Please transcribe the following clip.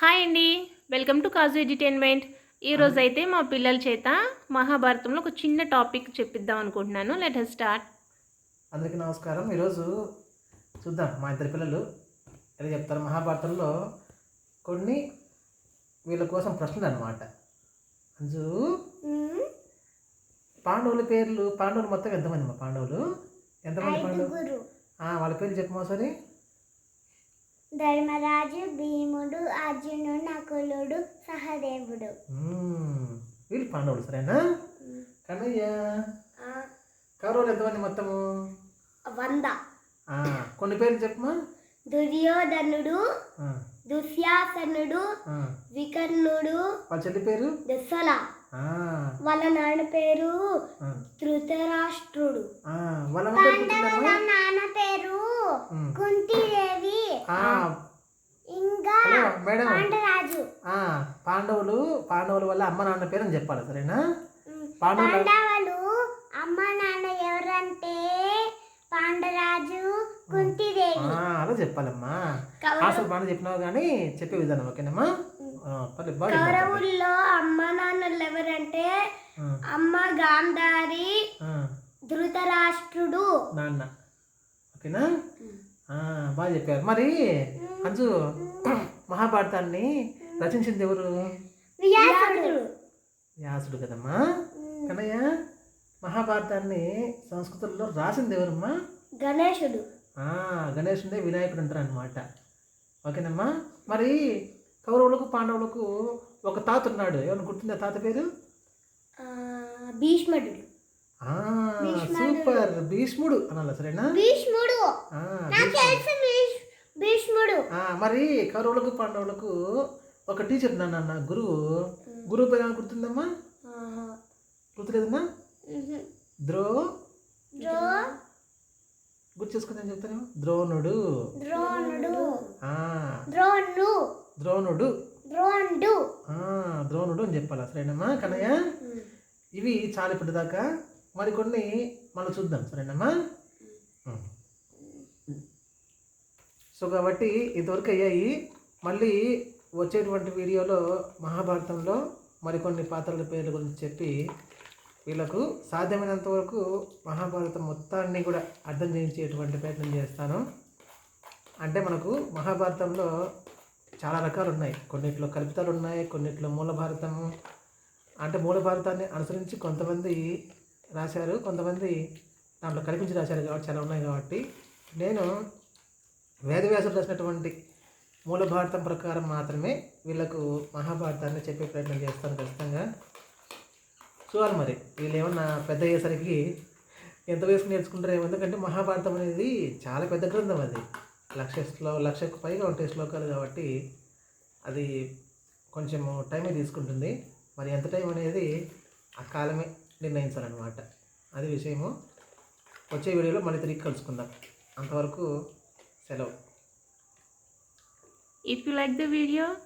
Hi అండి. Welcome to Kaju Entertainment. ఈ రోజు అయితే మా పిల్లల చేత మహాభారతంలో ఒక చిన్న టాపిక్ చెప్పిద్దాం అనుకుంటున్నాను. లెట్ హస్ స్టార్ట్ అందరికీ నమస్కారం. ఈరోజు చూద్దాం మా ఇద్దరు పిల్లలు ఎలా చెప్తారు. మహాభారతంలో కొన్ని వీళ్ళ కోసం ప్రశ్నలు అనమాట అంజు పాండవుల పేర్లు పాండవులు మొత్తం ఎంతమంది మా పాండవులు? ఎంతమంది పాండవులు? వాళ్ళ పేర్లు చెప్పమా సరే ధర్మరాజు భీముడు అర్జునుడు నకులుడు సహదేవుడు. వీళ్ళు పాండవులు సరేనా? కన్నయ్య? కౌరవులు ఎంతమంది మొత్తము? వంద. కొన్ని పేర్లు చెప్పమా? దుర్యోధనుడు దుశ్యాసనుడు. వికర్ణుడు వాళ్ళ చెల్లి పేరు? దుస్సల వాళ్ళ నాన్న పేరు? ధృతరాష్ట్రుడు. వాళ్ళ? నాన్న పేరు? ఉమ్. కుంతిదేవి ఆ, ఇంకా హలో మేడం. పాండరాజు. ఆ, పాండవులు పాండవుల వల్ల అమ్మ నాన్న పేరు అని చెప్పాలి సరేనా? పాండవులు అమ్మ నాన్న ఎవరంటే పాండరాజు కుంతిదేవి. ఆ, అలా చెప్పాలమ్మా. అసలు బాగా చెప్పినావు కానీ చెప్పే విధానం ఓకేనమ్మా. కౌరవుల్లో అమ్మ నాన్నలు ఎవరంటే అమ్మ గాంధారి ఆ, ధృతరాష్ట్రుడు. నాన్న. ఓకేనా? బాగా చెప్పారు. మరి అంజు మహాభారతాన్ని రచించింది ఎవరు? వ్యాసుడు. కదమ్మా. కన్నయ్య మహాభారతాన్ని సంస్కృతంలో రాసింది ఎవరమ్మా? గణేశుడు. గణేశుడే వినాయకుడు అంటారు అనమాట ఓకేనమ్మా. మరి కౌరవులకు పాండవులకు ఒక తాత ఉన్నాడు. ఎవరు గుర్తుందా తాత పేరు? భీష్ముడు. సూపర్. భీష్ముడు అనాలి సరేనా? భీష్ముడు. భీష్ముడు. మరి కౌరవులకు పాండవులకు ఒక టీచర్ అన్న గురువు. గురువు పేరు గుర్తుందమ్మా. గుర్తులేదమ్మా. ద్రో. ద్రో. గుర్తు చేసుకుందని చెప్తాను ద్రోణుడు. ద్రోణుడు. ద్రోణుడు. ద్రోణుడు. ద్రోణుడు. అని చెప్పాలి సరేనమ్మా కన్నయ్య? ఇవి చాలా ఇప్పటిదాకా. మరికొన్ని మనం చూద్దాం సరేనమ్మా. సో కాబట్టి ఇంతవరకు అయ్యాయి. మళ్ళీ వచ్చేటువంటి వీడియోలో మహాభారతంలో మరికొన్ని పాత్రల పేర్ల గురించి చెప్పి వీళ్ళకు సాధ్యమైనంత వరకు మహాభారతం మొత్తాన్ని కూడా అర్థం చేయించేటువంటి ప్రయత్నం చేస్తాను. అంటే మనకు మహాభారతంలో చాలా రకాలు ఉన్నాయి. కొన్నిట్లో కల్పితాలు ఉన్నాయి కొన్నిట్లో మూల భారతము అంటే మూల భారతాన్ని అనుసరించి కొంతమంది రాశారు. కొంతమంది దాంట్లో కల్పించి రాశారు కాబట్టి చాలా ఉన్నాయి కాబట్టి నేను వేదవ్యాసుడు రాసినటువంటి మూల భారతం ప్రకారం మాత్రమే వీళ్ళకు మహాభారతాన్ని చెప్పే ప్రయత్నం చేస్తాను ఖచ్చితంగా. చూడాలి మరి వీళ్ళు ఏమన్నా పెద్ద అయ్యేసరికి ఎంత వయసు నేర్చుకుంటారు ఏమో ఎందుకంటే మహాభారతం అనేది చాలా పెద్ద గ్రంథం అది. లక్ష శ్లో లక్షకు పైగా ఉంటాయి శ్లోకాలు కాబట్టి అది కొంచెం టైమే తీసుకుంటుంది. మరి ఎంత టైం అనేది ఆ కాలమే. నిర్ణయించాలన్నమాట. అది విషయము వచ్చే వీడియోలో మళ్ళీ తిరిగి కలుసుకుందాం. అంతవరకు సెలవు. If you like the video